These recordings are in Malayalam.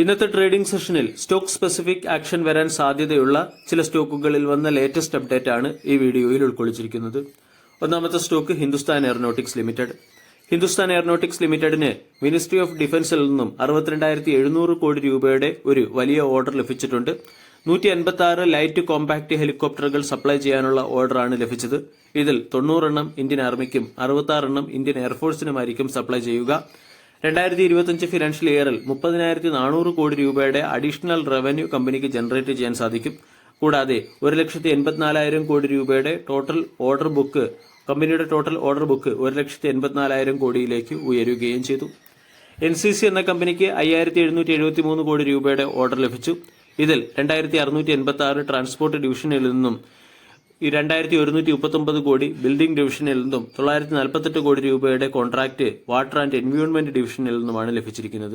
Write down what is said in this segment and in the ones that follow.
ഇന്നത്തെ ട്രേഡിംഗ് സെഷനിൽ സ്റ്റോക്ക് സ്പെസിഫിക് ആക്ഷൻ വരാൻ സാധ്യതയുള്ള ചില സ്റ്റോക്കുകളിൽ വന്ന ലേറ്റസ്റ്റ് അപ്ഡേറ്റ് ആണ് ഈ വീഡിയോയിൽ ഉൾക്കൊള്ളിച്ചിരിക്കുന്നത്. ഒന്നാമത്തെ stock Hindustan Aeronautics Limited Hindustan Aeronautics ലിമിറ്റഡിന് മിനിസ്ട്രി ഓഫ് ഡിഫൻസിൽ നിന്നും അറുപത്തിരണ്ടായിരത്തി എഴുന്നൂറ് കോടി രൂപയുടെ ഒരു വലിയ ഓർഡർ ലഭിച്ചിട്ടുണ്ട്. നൂറ്റി അൻപത്തി ആറ് ലൈറ്റ് കോമ്പാക്ട് ഹെലികോപ്റ്ററുകൾ സപ്ലൈ ചെയ്യാനുള്ള ഓർഡറാണ് ലഭിച്ചത്. ഇതിൽ തൊണ്ണൂറെണ്ണം ഇന്ത്യൻ ആർമിക്കും അറുപത്തി എണ്ണം ഇന്ത്യൻ എയർഫോഴ്സിനുമായിരിക്കും സപ്ലൈ ചെയ്യുക. രണ്ടായിരത്തി ഇരുപത്തിയഞ്ച് ഫിനാൻഷ്യൽ ഇയറിൽ മുപ്പതിനായിരത്തി നാനൂറ് കോടി രൂപയുടെ അഡീഷണൽ റവന്യൂ കമ്പനിക്ക് ജനറേറ്റ് ചെയ്യാൻ സാധിക്കും. കൂടാതെ ഒരു ലക്ഷത്തി എൺപത്തിനാലായിരം കോടി രൂപയുടെ ടോട്ടൽ ഓർഡർ ബുക്ക് കമ്പനിയുടെ ടോട്ടൽ ഓർഡർ ബുക്ക് ഒരു ലക്ഷത്തി എൺപത്തിനാലായിരം കോടിയിലേക്ക് ഉയരുകയും ചെയ്തു. എൻ സി സി എന്ന കമ്പനിക്ക് അയ്യായിരത്തി എഴുന്നൂറ്റി എഴുപത്തി മൂന്ന് കോടി രൂപയുടെ ഓർഡർ ലഭിച്ചു. ഇതിൽ രണ്ടായിരത്തി അറുന്നൂറ്റി എൺപത്തി ആറ് ട്രാൻസ്പോർട്ട് ഡിവിഷനിൽ നിന്നും ഈ രണ്ടായിരത്തി ഒരുന്നൂറ്റി മുപ്പത്തൊമ്പത് കോടി ബിൽഡിംഗ് ഡിവിഷനിൽ നിന്നും തൊള്ളായിരത്തി നാൽപ്പത്തെട്ട് കോടി രൂപയുടെ കോൺട്രാക്ട് വാട്ടർ ആൻഡ് എൻവയോൺമെന്റ് ഡിവിഷനിൽ നിന്നുമാണ് ലഭിച്ചിരിക്കുന്നത്.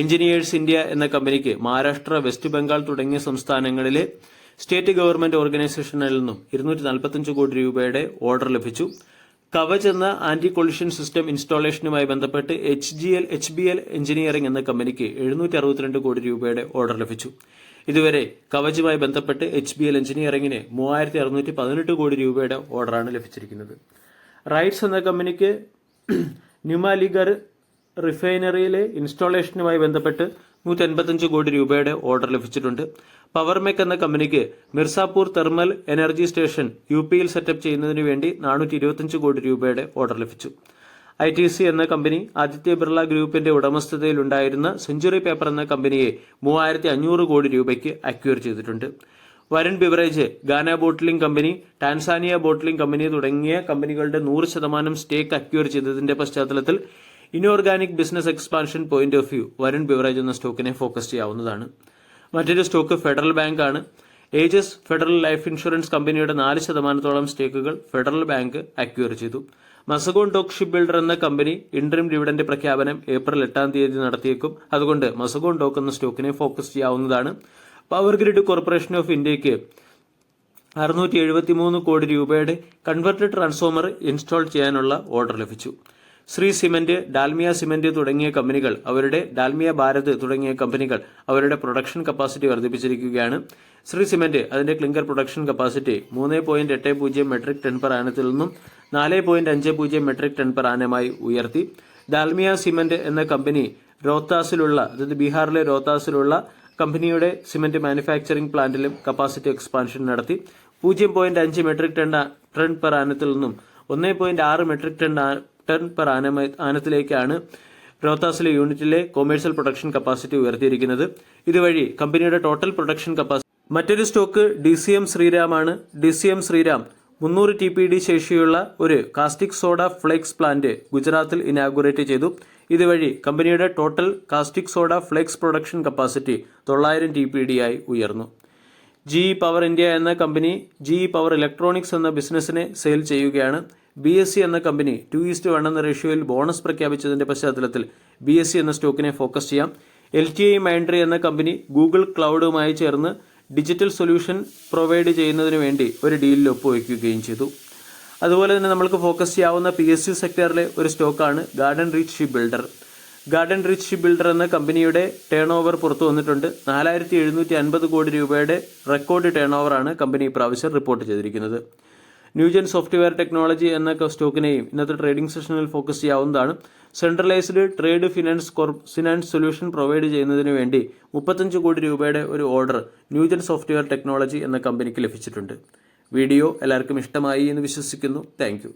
എഞ്ചിനീയേഴ്സ് ഇന്ത്യ എന്ന കമ്പനിക്ക് മഹാരാഷ്ട്ര വെസ്റ്റ് ബംഗാൾ തുടങ്ങിയ സംസ്ഥാനങ്ങളിലെ സ്റ്റേറ്റ് ഗവൺമെന്റ് ഓർഗനൈസേഷനിൽ നിന്നും ഇരുന്നൂറ്റി നാൽപ്പത്തഞ്ച് കോടി രൂപയുടെ ഓർഡർ ലഭിച്ചു. കവച് എന്ന ആന്റി കൊളിഷൻ സിസ്റ്റം ഇൻസ്റ്റാളേഷനുമായി ബന്ധപ്പെട്ട് H G L H B L engineering എന്ന കമ്പനിക്ക് എഴുന്നൂറ്റി അറുപത്തിരണ്ട് കോടി രൂപയുടെ ഓർഡർ ലഭിച്ചു. ഇതുവരെ കവചുമായി ബന്ധപ്പെട്ട് എച്ച് ബി എൽ എഞ്ചിനീയറിംഗിന് മൂവായിരത്തി അറുന്നൂറ്റി പതിനെട്ട് കോടി രൂപയുടെ ഓർഡറാണ് ലഭിച്ചിരിക്കുന്നത്. റൈറ്റ്സ് എന്ന കമ്പനിക്ക് ന്യൂമാലിഗർ റിഫൈനറിയിലെ ഇൻസ്റ്റാളേഷനുമായി ബന്ധപ്പെട്ട് നൂറ്റി അൻപത്തഞ്ച് കോടി രൂപയുടെ ഓർഡർ ലഭിച്ചിട്ടുണ്ട്. പവർമെക് എന്ന കമ്പനിക്ക് Mirzapur thermal energy station U പിയിൽ സെറ്റപ്പ് ചെയ്യുന്നതിന് വേണ്ടി നാനൂറ്റി ഇരുപത്തിയഞ്ച് കോടി രൂപയുടെ ഓർഡർ ലഭിച്ചു. ഐ ടി സി എന്ന കമ്പനി ആദിത്യ ബിർള ഗ്രൂപ്പിന്റെ ഉടമസ്ഥതയിലുണ്ടായിരുന്ന സെഞ്ചുറി പേപ്പർ എന്ന കമ്പനിയെ മൂവായിരത്തി അഞ്ഞൂറ് കോടി രൂപയ്ക്ക് അക്വയർ ചെയ്തിട്ടുണ്ട്. Varun beverage Ghana bottling company Tanzania bottling company തുടങ്ങിയ കമ്പനികളുടെ നൂറ് ശതമാനം സ്റ്റേക്ക് അക്വയർ ചെയ്തതിന്റെ പശ്ചാത്തലത്തിൽ inorganic business expansion point of view Varun beverage എന്ന സ്റ്റോക്കിനെ ഫോക്കസ് ചെയ്യാവുന്നതാണ്. മറ്റൊരു സ്റ്റോക്ക് ഫെഡറൽ ബാങ്ക് ആണ്. ഏജസ് ഫെഡറൽ ലൈഫ് ഇൻഷുറൻസ് കമ്പനിയുടെ നാല് ശതമാനത്തോളം സ്റ്റേക്കുകൾ ഫെഡറൽ ബാങ്ക് അക്വയർ ചെയ്തു. മസഗോൺ ഡോക്ക് ഷിപ്പ് ബിൽഡർ എന്ന കമ്പനി ഇന്ററിം ഡിവിഡന്റ് പ്രഖ്യാപനം ഏപ്രിൽ എട്ടാം തീയതി നടത്തിയേക്കും. അതുകൊണ്ട് മസഗോൺ ഡോക്ക് എന്ന സ്റ്റോക്കിനെ ഫോക്കസ് ചെയ്യാവുന്നതാണ്. പവർ ഗ്രിഡ് കോർപ്പറേഷൻ ഓഫ് ഇന്ത്യയ്ക്ക് അറുന്നൂറ്റി എഴുപത്തിമൂന്ന് കോടി രൂപയുടെ കൺവെർട്ടഡ് ട്രാൻസ്ഫോമർ ഇൻസ്റ്റാൾ ചെയ്യാനുള്ള ഓർഡർ ലഭിച്ചു. ശ്രീ സിമന്റ് ഡാൽമിയ സിമന്റ് തുടങ്ങിയ കമ്പനികൾ അവരുടെ ഡാൽമിയ ഭാരത് തുടങ്ങിയ കമ്പനികൾ അവരുടെ പ്രൊഡക്ഷൻ കപ്പാസിറ്റി വർദ്ധിപ്പിച്ചിരിക്കുകയാണ്. ശ്രീ സിമന്റ് അതിന്റെ ക്ലിങ്കർ പ്രൊഡക്ഷൻ കപ്പാസിറ്റി മൂന്ന് പോയിന്റ് എട്ട് പൂജ്യം മെട്രിക് ടൺ പെർ ആനത്തിൽ നിന്നും നാല് പോയിന്റ് അഞ്ച് പൂജ്യം മെട്രിക് ടൺ പെർ ആനമായി ഉയർത്തി. ഡാൽമിയ സിമന്റ് എന്ന കമ്പനി റോത്താസിലുള്ള അതായത് ബീഹാറിലെ റോത്താസിലുള്ള കമ്പനിയുടെ സിമന്റ് മാനുഫാക്ചറിംഗ് പ്ലാന്റിലും കപ്പാസിറ്റി എക്സ്പാൻഷൻ നടത്തി. പൂജ്യം പോയിന്റ് അഞ്ച് മെട്രിക് ടൺ ടൺ പെർ ആനത്തിൽ നിന്നും ഒന്ന് പോയിന്റ് ആറ് മെട്രിക് ടൺ ടൺ പെർ ആന ആനത്തിലേക്കാണ് റോത്താസിലെ യൂണിറ്റിലെ കൊമേഴ്സ്യൽ പ്രൊഡക്ഷൻ കപ്പാസിറ്റി ഉയർത്തിയിരിക്കുന്നത്. ഇതുവഴി കമ്പനിയുടെ ടോട്ടൽ പ്രൊഡക്ഷൻ കപ്പാസിറ്റി മറ്റൊരു സ്റ്റോക്ക് ഡി സി എം ശ്രീരാമാണ്. ഡി സി എം ശ്രീരാം മുന്നൂറ് ടി പി ഡി ശേഷിയുള്ള ഒരു കാസ്റ്റിക് സോഡ ഫ്ലെക്സ് പ്ലാന്റ് ഗുജറാത്തിൽ ഇനാഗുറേറ്റ് ചെയ്തു. ഇതുവഴി കമ്പനിയുടെ total caustic soda flakes production capacity തൊള്ളായിരം ടി പി ഡി ആയി ഉയർന്നു. ജി പവർ ഇന്ത്യ എന്ന കമ്പനി ജി പവർ ഇലക്ട്രോണിക്സ് എന്ന ബിസിനസ്സിനെ സെയിൽ ചെയ്യുകയാണ്. ബി എസ് സി എന്ന company two is to one എന്ന റേഷ്യോയിൽ ബോണസ് പ്രഖ്യാപിച്ചതിന്റെ പശ്ചാത്തലത്തിൽ ബി എസ് സി എന്ന സ്റ്റോക്കിനെ ഫോക്കസ് ചെയ്യാം. എൽ ടി ഐ മൈൻഡ്രി എന്ന കമ്പനി ഗൂഗിൾ ക്ലൗഡുമായി ചേർന്ന് ഡിജിറ്റൽ സൊല്യൂഷൻ പ്രൊവൈഡ് ചെയ്യുന്നതിന് വേണ്ടി ഒരു ഡീലിൽ ഒപ്പുവയ്ക്കുകയും ചെയ്തു. അതുപോലെ തന്നെ നമ്മൾക്ക് ഫോക്കസ് ചെയ്യാവുന്ന പി എസ് സി സെക്ടറിലെ ഒരു സ്റ്റോക്കാണ് garden reach ship builder. Garden reach ship builder എന്ന കമ്പനിയുടെ ടേൺ ഓവർ പുറത്തു വന്നിട്ടുണ്ട്. നാലായിരത്തി എഴുന്നൂറ്റി അൻപത് കോടി രൂപയുടെ റെക്കോർഡ് ടേൺ ഓവറാണ് കമ്പനി ഇപ്രാവശ്യം റിപ്പോർട്ട് ചെയ്തിരിക്കുന്നത്. ന്യൂജൻ സോഫ്റ്റ്വെയർ ടെക്നോളജി എന്ന സ്റ്റോക്കിനെയും ഇന്നത്തെ ട്രേഡിംഗ് സെഷനിൽ ഫോക്കസ് ചെയ്യാവുന്നതാണ്. Centralised trade finance finance solution provide ചെയ്യുന്നതിന് വേണ്ടി മുപ്പത്തഞ്ച് കോടി രൂപയുടെ ഒരു ഓർഡർ ന്യൂജൻ സോഫ്റ്റ്വെയർ ടെക്നോളജി എന്ന കമ്പനിക്ക് ലഭിച്ചിട്ടുണ്ട്. വീഡിയോ എല്ലാവർക്കും ഇഷ്ടമായി എന്ന് വിശ്വസിക്കുന്നു. താങ്ക്